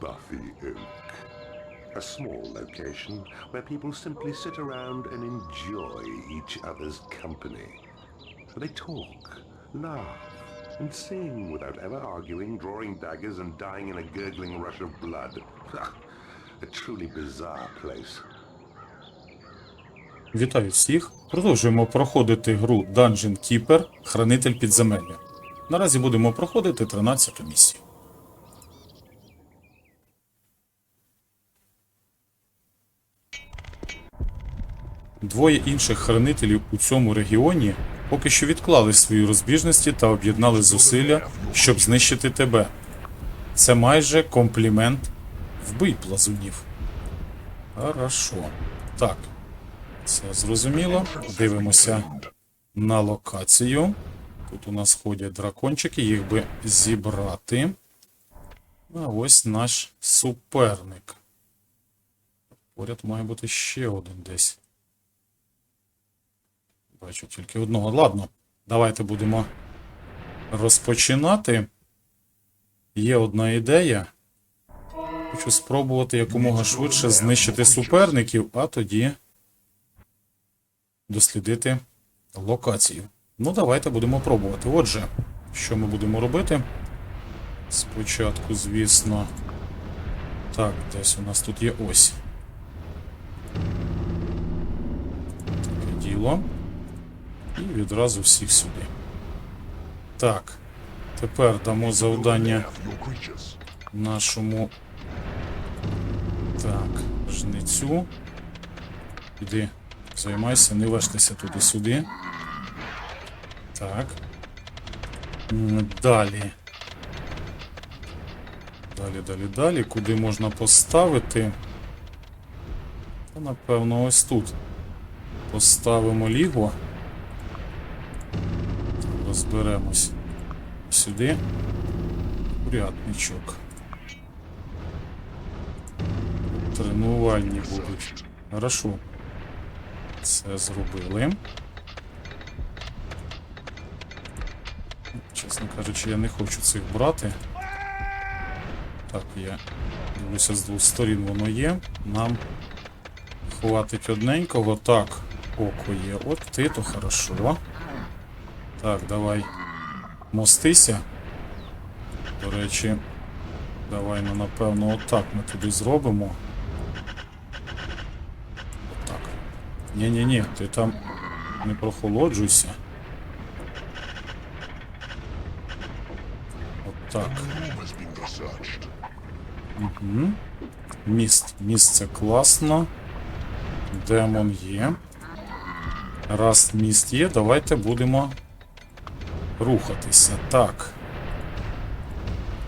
Buffy Oak. A small location where people simply sit around and enjoy each other's company. They talk, laugh, and sing without ever arguing, drawing daggers, and dying in a gurgling rush of blood. a truly bizarre place. Вітаю всіх! Продовжуємо проходити гру Dungeon Keeper Хранитель підземелля. Наразі будемо проходити 13 місію. Двоє інших хранителів у цьому регіоні поки що відклали свої розбіжності та об'єднали зусилля, щоб знищити тебе. Це майже комплімент вбий плазунів. Хорошо. Так, це зрозуміло. Дивимося на локацію. Тут у нас ходять дракончики, їх би зібрати. А ось наш суперник. Поряд має бути ще один десь. Бачу тільки одного. Ладно, давайте будемо розпочинати. Є одна ідея. Хочу спробувати якомога швидше знищити суперників, а тоді дослідити локацію. Ну, давайте будемо пробувати. Отже, що ми будемо робити? Спочатку, звісно. Так, десь у нас тут є ось. Таке діло. Відразу всіх сюди. Так. Тепер дамо завдання нашому. Так, жницю. Іди, займайся, не вештеся туди-сюди. Так. Далі. Далі, далі, далі. Куди можна поставити? Та, напевно, ось тут. Поставимо ліго. Розберемось. Сюди. Курятничок. Тренувальні будуть. Хорошо. Це зробили. Чесно кажучи, я не хочу цих брати. Так, я дивлюся з двох сторін воно є. Нам хватить одненького. Так, око є. От ти, то хорошо. Так, давай. Мостися. До речі, давай, ну, напевно, отак ми туди зробимо. Отак. Ні-ні-ні, ти там не прохолоджуйся. Отак. Угу. Міст. Міст це класно. Демон є. Раз міст є, давайте будемо рухатися. Так.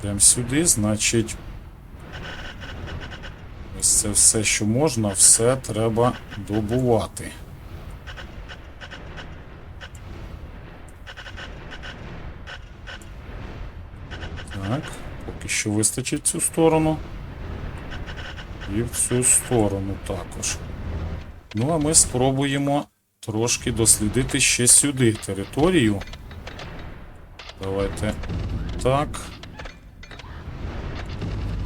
Йдемо сюди, значить. Ось це все, що можна, все треба добувати. Так, поки що вистачить цю сторону. І в цю сторону також. Ну, а ми спробуємо трошки дослідити ще сюди територію. Давайте. Так.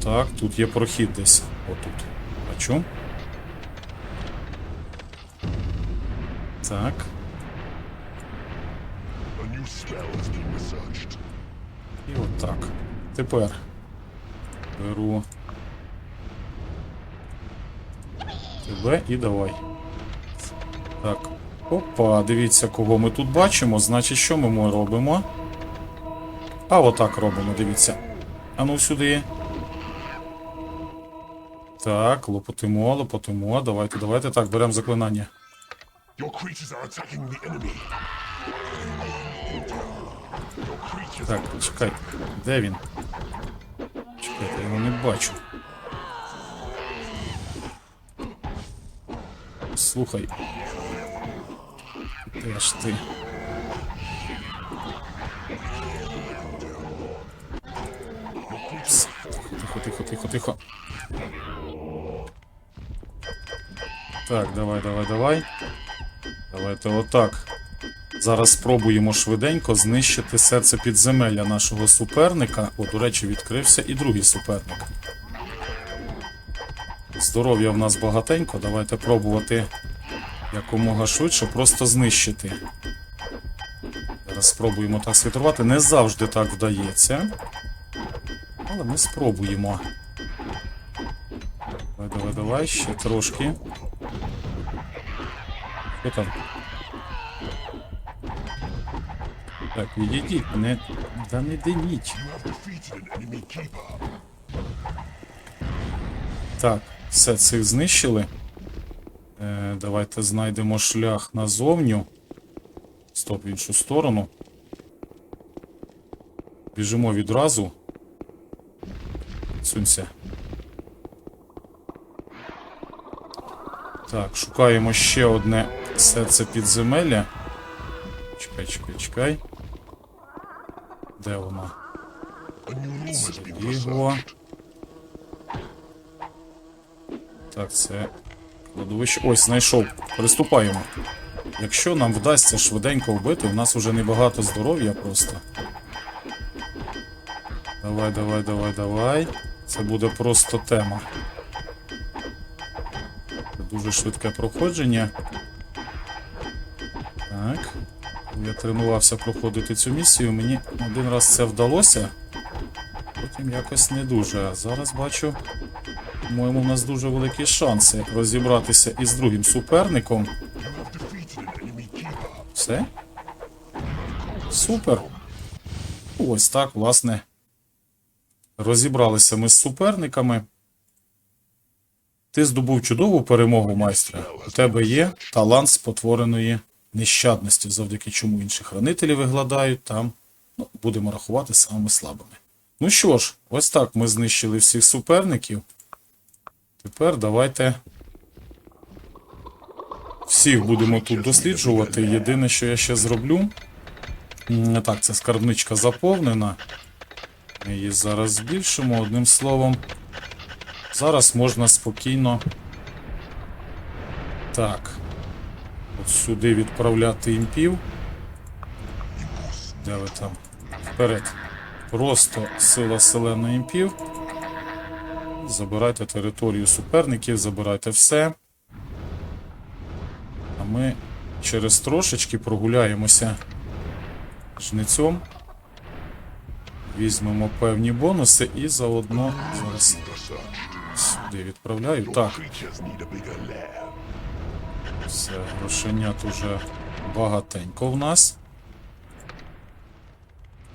Так, тут є прохід десь. Отут. Бачу. Так. І отак. Тепер беру тебе і давай. Так. Опа, дивіться, кого ми тут бачимо. Значить, що ми робимо? А отак робимо, дивіться. А ну сюди. Так, лопотимо, лопотимо. Давайте, давайте. Так, беремо заклинання. Так, чекай. Де він? Чекайте, я його не бачу. Слухай. Де ж ти? Тихо, тихо, тихо. Так, давай, давай, давай. Давайте отак. Зараз спробуємо швиденько знищити серце підземелля нашого суперника. О, до речі, відкрився і другий суперник. Здоров'я в нас багатенько. Давайте пробувати якомога швидше просто знищити. Зараз спробуємо так світрувати. Не завжди так вдається. Але ми спробуємо. Давай, давай, давай, ще трошки. Що там? Так, відійдіть, не. Да не keeper. Так, все цих знищили. Е, давайте знайдемо шлях назовню. Стоп в іншу сторону. Біжимо відразу. Сунься. Так, шукаємо ще одне серце підземелля. Чекай, чекай, чекай. Де воно? Researched. Так, це кладовище. Ось, знайшов. Приступаємо. Якщо нам вдасться швиденько вбити, у нас уже небагато здоров'я просто. Давай, давай, давай, давай. Це буде просто тема. Дуже швидке проходження. Так. Я тренувався проходити цю місію. Мені один раз це вдалося. Потім якось не дуже. Зараз бачу. По-моєму, у нас дуже великі шанси розібратися із другим суперником. Все? Супер. Ось так, власне. Розібралися ми з суперниками. Ти здобув чудову перемогу, майстре. У тебе є талант спотвореної нещадності, завдяки чому інші хранителі вигладають там. Ну, будемо рахувати самими слабими. Ну що ж, ось так ми знищили всіх суперників. Тепер давайте всіх будемо тут досліджувати. Єдине, що я ще зроблю. Так, це скарбничка заповнена. Ми її зараз збільшимо одним словом. Зараз можна спокійно. Так. От сюди відправляти імпів. Де ви там? Вперед. Просто сила селена імпів. Забирайте територію суперників, забирайте все. А ми через трошечки прогуляємося жницьом. Візьмемо певні бонуси і заодно зараз сюди відправляю. Так, все, грошенят уже багатенько в нас.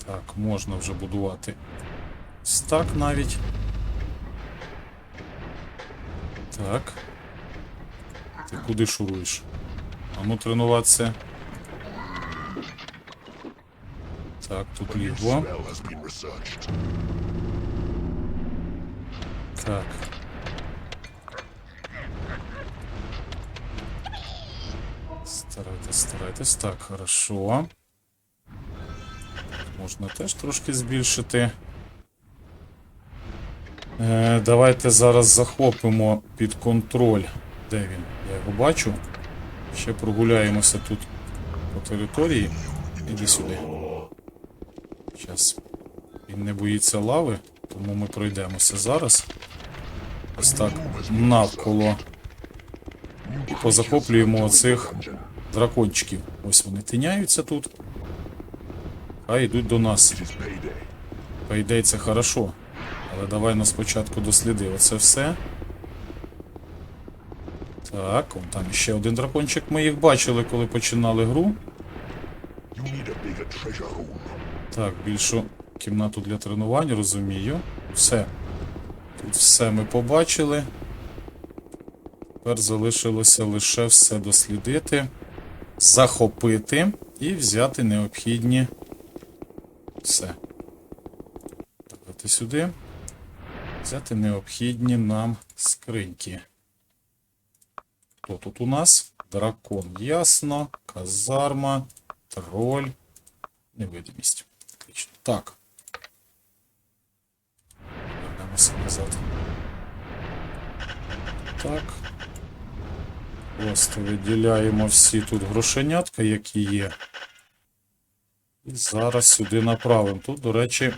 Так, можна вже будувати стак навіть. Так. Ти куди шуруєш? А ну тренуватися. Так, тут лігво. Так. Старайтесь, старайтесь. Так, хорошо. Можна теж трошки збільшити. Е, давайте зараз захопимо під контроль. Де він? Я його бачу. Ще прогуляємося тут по території. Іди сюди. Зараз. Він не боїться лави, тому ми пройдемося зараз. Ось так навколо. І позахоплюємо оцих дракончиків. Ось вони тиняються тут. А йдуть до нас. Ідеї, це хорошо. Але давай нас спочатку досліди оце все. Так, там ще один дракончик. Ми їх бачили, коли починали гру. You need a bigger treasure room. Так, більшу кімнату для тренувань, розумію. Все. Тут все ми побачили. Тепер залишилося лише все дослідити, захопити і взяти необхідні. Все. Давайте сюди. Взяти необхідні нам скриньки. Хто тут у нас? Дракон, ясно. Казарма, троль, невидимість. Так. Вернемося назад. Так. Просто виділяємо всі тут грошенятка, які є. І зараз сюди направимо. Тут, до речі,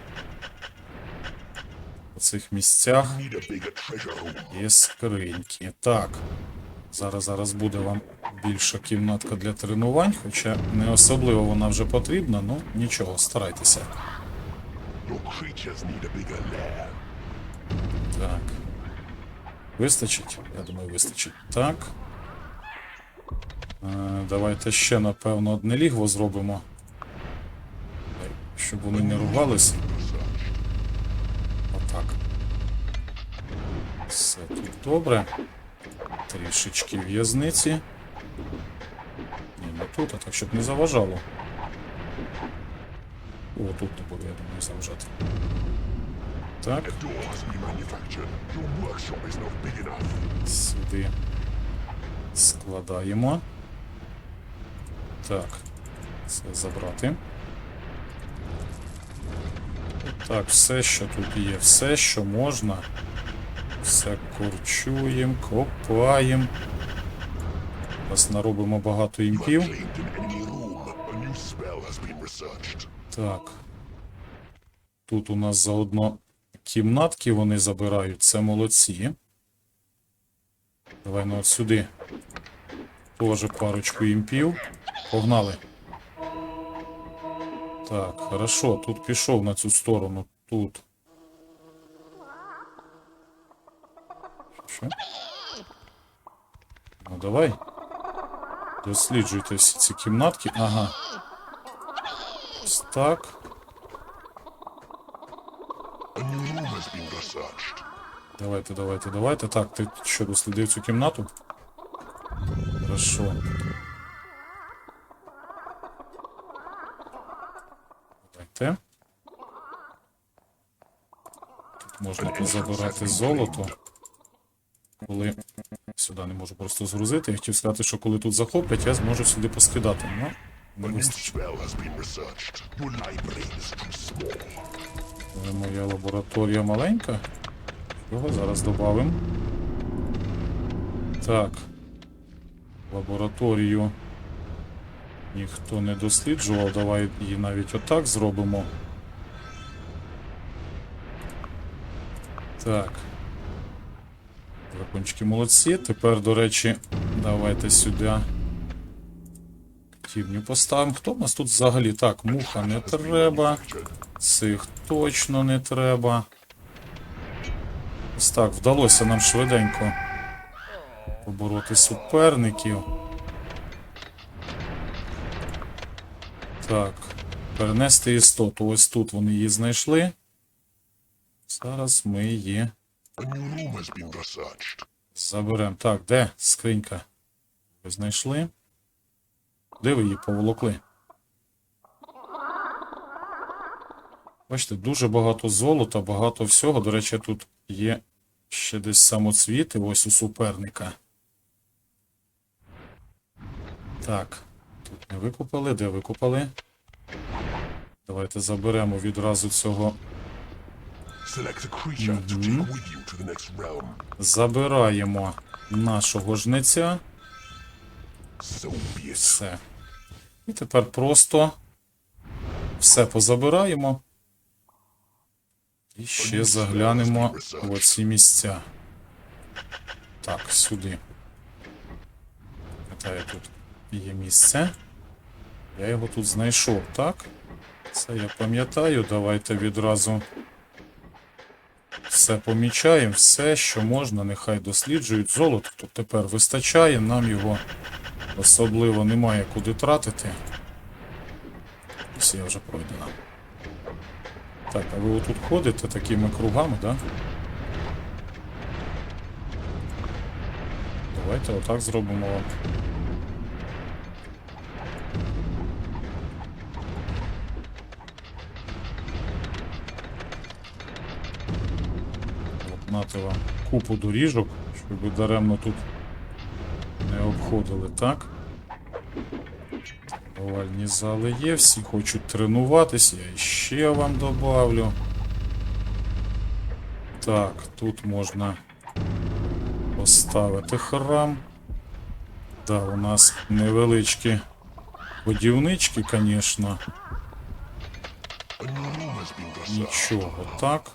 у цих місцях є скриньки. Так. Зараз зараз буде вам більша кімнатка для тренувань, хоча не особливо вона вже потрібна, ну нічого, старайтеся. Your creatures need a bigger lair. Так. Вистачить? Я думаю, вистачить. Так. Е, давайте ще, напевно, одне лігво зробимо. Щоб вони не рвались. Отак. Все тут добре. Трішечки в'язниці. Ні, не тут, а так, щоб не заважало. О, тут не буде, я думаю, заважати. Так. Сюди складаємо. Так, це забрати. Так, все, що тут є, все, що можна. Все корчуємо, копаємо. Зараз наробимо багато імпів. Так. Тут у нас заодно кімнатки вони забирають, це молодці. Давай ну от сюди. Тоже парочку імпів. Погнали. Так, хорошо, тут пішов на цю сторону. Тут. Що? Ну давай. Досліджуйте всі ці кімнатки. Ага. Ось так. Давайте, давайте, давайте. Так, ти що, дослідив цю кімнату? Хорошо. Давайте. Тут можна позабирати золото. Коли. Сюди не можу просто згрузити. Я хотів сказати, що коли тут захоплять, я зможу сюди поскидати. Ну, Не new spell has been researched. Your library is too small. Але моя лабораторія маленька. Його зараз додамо. Так. Лабораторію ніхто не досліджував. Давай її навіть отак зробимо. Так. Дракончики молодці. Тепер, до речі, давайте сюди. Тівню поставимо. Хто в нас тут взагалі? Так, муха не треба. Цих точно не треба. Ось так, вдалося нам швиденько побороти суперників. Так, перенести істоту. Ось тут вони її знайшли. Зараз ми її заберемо. Так, де скринька? Ви знайшли? Де ви її поволокли? Бачите, дуже багато золота, багато всього. До речі, тут є ще десь самоцвіти, ось у суперника. Так, тут не викупали, де викупали? Давайте заберемо відразу цього. Забираємо нашого жнеця. Все. І тепер просто все позабираємо. І ще заглянемо в оці місця. Так, сюди. Питаю, тут є місце. Я його тут знайшов, так? Це я пам'ятаю. Давайте відразу все помічаємо. Все, що можна, нехай досліджують. Золото тут тепер вистачає, нам його особливо немає куди тратити. Ось я вже пройдена. Так, а ви отут ходите такими кругами, да? Давайте отак зробимо вам. От вам купу доріжок, щоб даремно тут не так? Овальні зали є, всі хочуть тренуватись, я ще вам добавлю. Так, тут можна поставити храм. Да, у нас невеличкі будівнички, звісно. Нічого, так.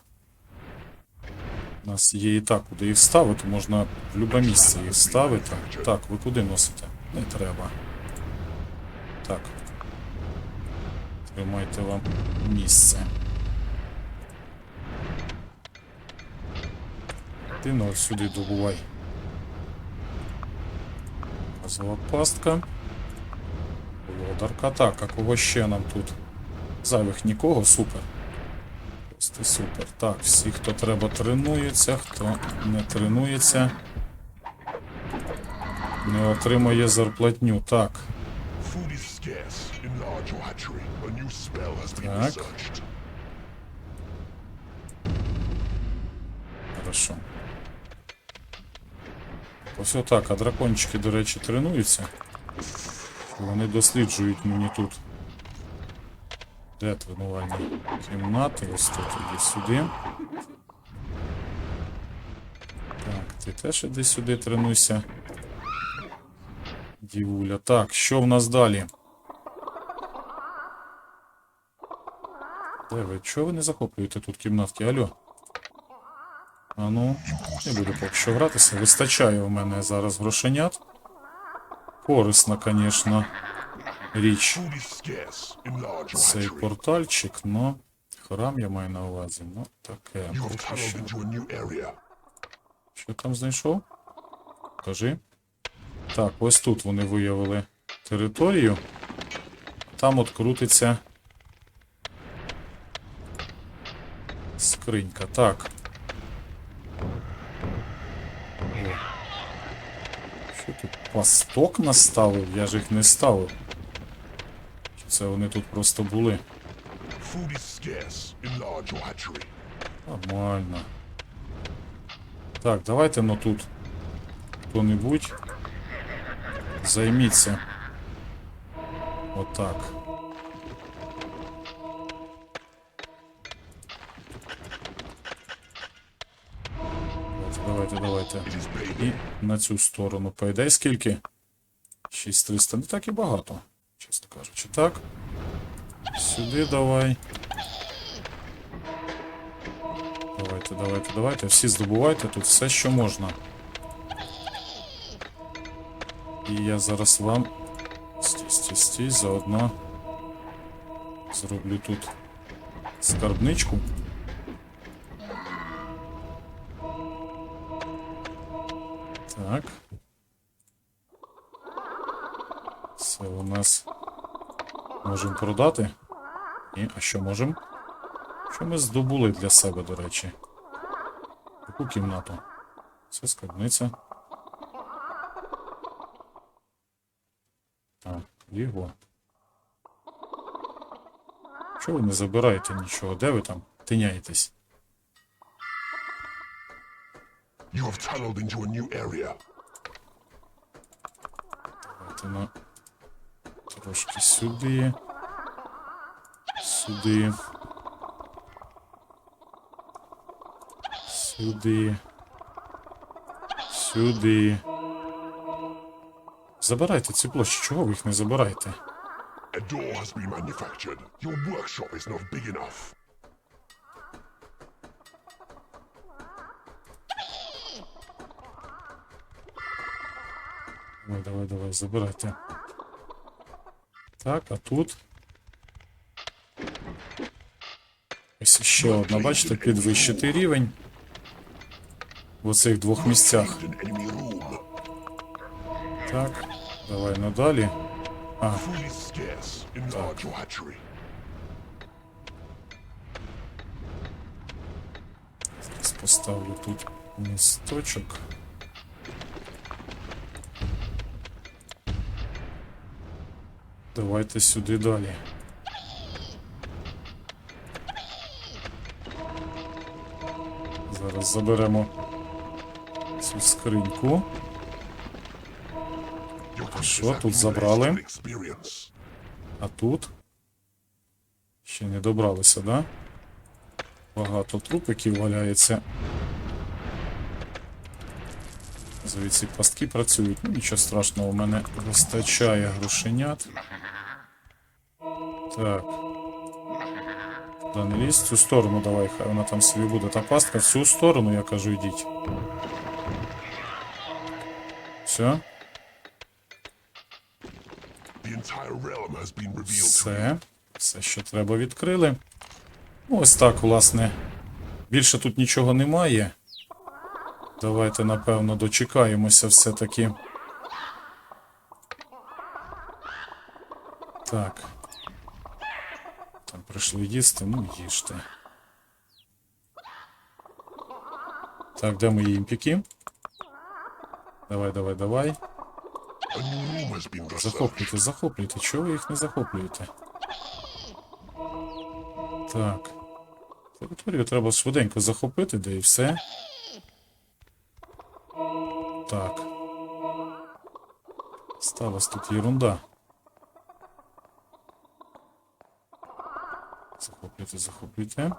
У нас є і так, куди їх ставити, можна в будь-яке місце їх ставити. Так, ви куди носите? Не треба. Так. Тримайте вам місце. Ти ну, сюди добувай. Газова пастка. Володарка. Так, а кого ще нам тут? Зайвих нікого, супер. Просто супер. Так, всі, хто треба, тренуються, хто не тренується, не отримує зарплатню. Так. Так. Хорошо. Ось отак, а дракончики, до речі, тренуються. Вони досліджують мені тут. Де тренувальні кімнати? Ось тут іди сюди. Так, ти теж іди сюди тренуйся. Дівуля. Так, що в нас далі? Де ви? Чого ви не захоплюєте тут кімнатки? Алло? А ну, не буду поки що гратися. Вистачає у мене зараз грошенят. Корисна, звісно, річ. Цей портальчик, ну. Храм я маю на увазі. Ну, таке. Що там знайшов? Кажи. Так, ось тут вони виявили територію. Там от крутиться. Скринька. Так. Що тут? Пасток наставив? Я ж їх не ставив. Це вони тут просто були? Нормально. Так, давайте ну тут хто-небудь займіться. Отак. Давайте, давайте. І на цю сторону пойде. Скільки? 6300. Не так і багато, кажучи. Так. Сюди давай. Давайте, давайте, давайте. Всі здобувайте тут все, що можна. І я зараз вам. Стій, стій, стій, заодно зроблю тут скарбничку. Так. Можемо продати. Ні, а що можемо? Що ми здобули для себе, до речі? Яку кімнату? Це скарбниця. Так, його. Чого ви не забираєте нічого? Де ви там тиняєтесь? You have tunneled into a new area. Давайте на трошки сюди. Сюди. Сюди. Сюди. Забирайте ці площі, чого ви їх не забираєте? A door has been manufactured. Your workshop is not big enough. Давай, давай, давай, забирайте. Так, а тут. Ось ще одна, бачите, підвищити рівень. В оцих двох місцях. Так, давай надалі. А, зараз поставлю тут місточок. Давайте сюди далі. Зараз заберемо цю скриньку. Що тут забрали? А тут ще не добралися, да? Багато трупиків валяється. Звідси пастки працюють. Ну, нічого страшного, у мене вистачає грошенят. Так. Да не лізь в цю сторону давай, хай вона там собі буде. Та пастка в цю сторону, я кажу, йдіть. Все, все. Все, що треба, відкрили. Ну, Ось так, власне. Більше тут нічого немає. Давайте, напевно, дочекаємося все-таки. Так. Там прийшли їсти, ну їжте. Так, де мої імпіки? Давай, давай, давай. Захоплюйте, захоплюйте. Чого ви їх не захоплюєте? Так. Територію треба швиденько захопити, де і все. Так. Сталась тут ерунда. Захоплюйте, захоплюйте.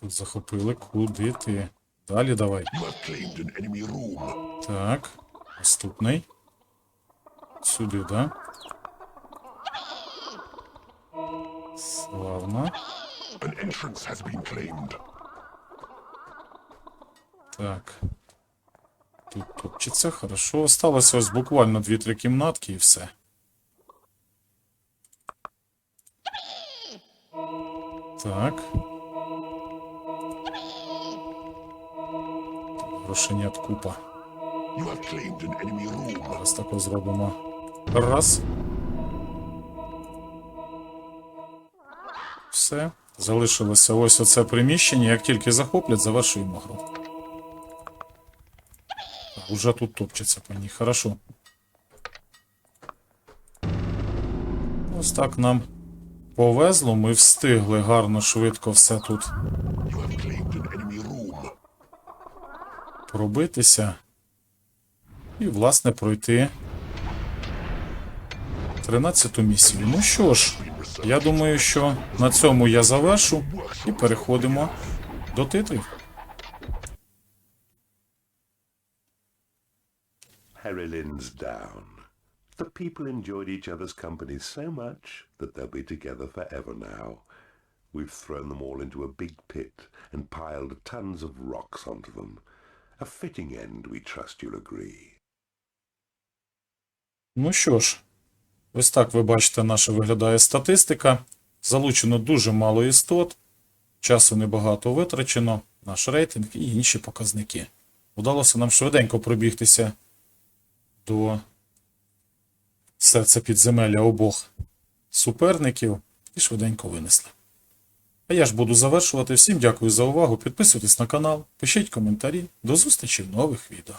Тут захопили. Куди ти? Далі давай. Так. Наступний. Сюди, да? Славно. Так. Тут топчеться, хорошо. Осталося ось буквально 2-3 кімнатки і все. Так. Грошенят купа. Зараз тако зробимо. Раз. Все. Залишилося ось оце приміщення. Як тільки захоплять, завершуємо гру. Так, Уже тут топчеться по ній. Хорошо. Ось так нам повезло. Ми встигли гарно, швидко все тут пробитися. І, власне, пройти 13-ту місію. Ну що ж, я думаю, що на цьому я завершу і переходимо до титрів. Harrylin's down. The people enjoyed each other's company so much that they'll be together forever now. We've thrown them all into a big pit and piled tons of rocks onto them. A fitting end, we trust you'll agree. Ну що ж, ось так ви бачите, наша виглядає статистика. Залучено дуже мало істот, часу небагато витрачено, наш рейтинг і інші показники. Удалося нам швиденько пробігтися до серця підземелля обох суперників і швиденько винесли. А я ж буду завершувати. Всім дякую за увагу. Підписуйтесь на канал, пишіть коментарі. До зустрічі в нових відео.